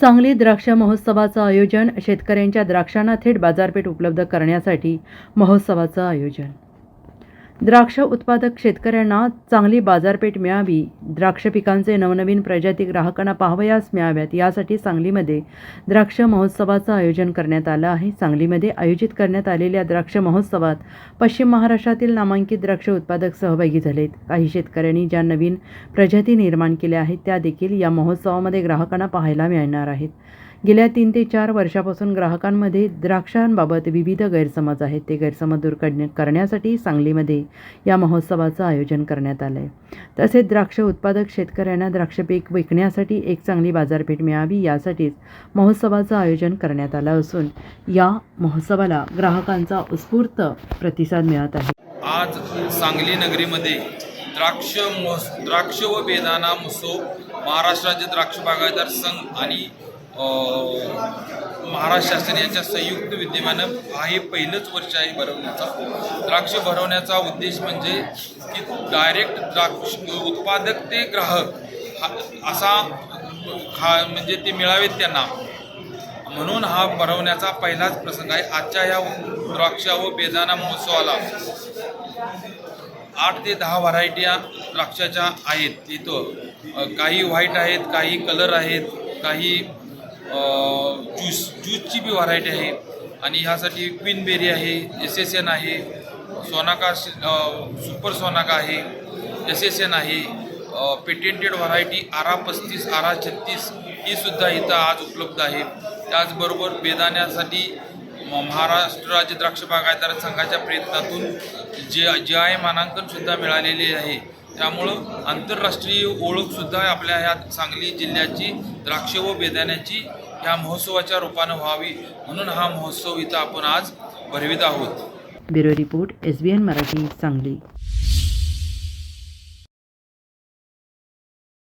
सांगली द्राक्ष महोत्सवाचं आयोजन शेतकऱ्यांच्या द्राक्षांना थेट बाजारपेठ उपलब्ध करण्यासाठी महोत्सवाचं आयोजन. द्राक्ष उत्पादक शेतकऱ्यांना चांगली बाजारपेठ मिळावी द्राक्ष पिकांचे नवनवीन प्रजाती ग्राहकांना पाहावयास मिळाव्यात यासाठी सांगलीमध्ये द्राक्ष महोत्सवाचं आयोजन करण्यात आलं आहे. सांगलीमध्ये आयोजित करण्यात आलेल्या द्राक्ष महोत्सवात पश्चिम महाराष्ट्रातील नामांकित द्राक्ष उत्पादक सहभागी झालेत. काही शेतकऱ्यांनी ज्या नवीन प्रजाती निर्माण केल्या आहेत त्या देखील या महोत्सवामध्ये ग्राहकांना पाहायला मिळणार आहेत. गेल्या तीन ते चार वर्षापासून ग्राहकांमध्ये द्राक्षांबाबत विविध गैरसमज आहेत. ते गैरसमज दूर करण्या करण्यासाठी सांगलीमध्ये या महोत्सवाचं आयोजन करण्यात आलं आहे तसेच द्राक्ष उत्पादक शेतकऱ्यांना द्राक्ष पीक विकण्यासाठी एक चांगली बाजारपेठ मिळावी यासाठीच महोत्सवाचं आयोजन करण्यात आलं असून या महोत्सवाला ग्राहकांचा उत्स्फूर्त प्रतिसाद मिळत आहे. आज सांगली नगरीमध्ये द्राक्ष महोस द्राक्ष व बेदाना महोत्सव महाराष्ट्र राज्य द्राक्ष बागायतदार संघ आणि महाराष्ट्र शासन यांच्या संयुक्त विद्यमानं हा हे पहिलंच वर्ष आहे भरवण्याचा. द्राक्ष भरवण्याचा उद्देश म्हणजे की डायरेक्ट द्राक्ष उत्पादक ते ग्राहक हा असा हा म्हणजे ते मिळावेत त्यांना. म्हणून हा भरवण्याचा पहिलाच प्रसंग आहे. आजच्या या द्राक्ष व बेदाना महोत्सवाला आठ ते दहा व्हरायट्या द्राक्षाच्या आहेत. इथं काही व्हाईट आहेत काही कलर आहेत काही ज्यूस ज्यूसची बी व्हरायटी आहे. आणि ह्यासाठी क्वीन बेरी आहे एस एस एन आहे सोनाका सुपर सोनाका आहे एस एस एन आहे पेटेंटेड व्हरायटी आरा पस्तीस आरा छत्तीस ही सुद्धा इथं आज उपलब्ध आहे. त्याचबरोबर बेदाण्यासाठी म- महाराष्ट्र राज्य द्राक्ष बागायतदार संघाच्या प्रयत्नातून जे जे आय मानांकनसुद्धा मिळालेले आहे. त्यामुळं आंतरराष्ट्रीय ओळखसुद्धा आपल्या ह्या सांगली जिल्ह्याची द्राक्ष व बेदाण्याची ह्या महोत्सवाच्या रूपानं व्हावी म्हणून हा महोत्सव इथं आपण आज भरवित आहोत. Bureau report S B N Marathi Sangli.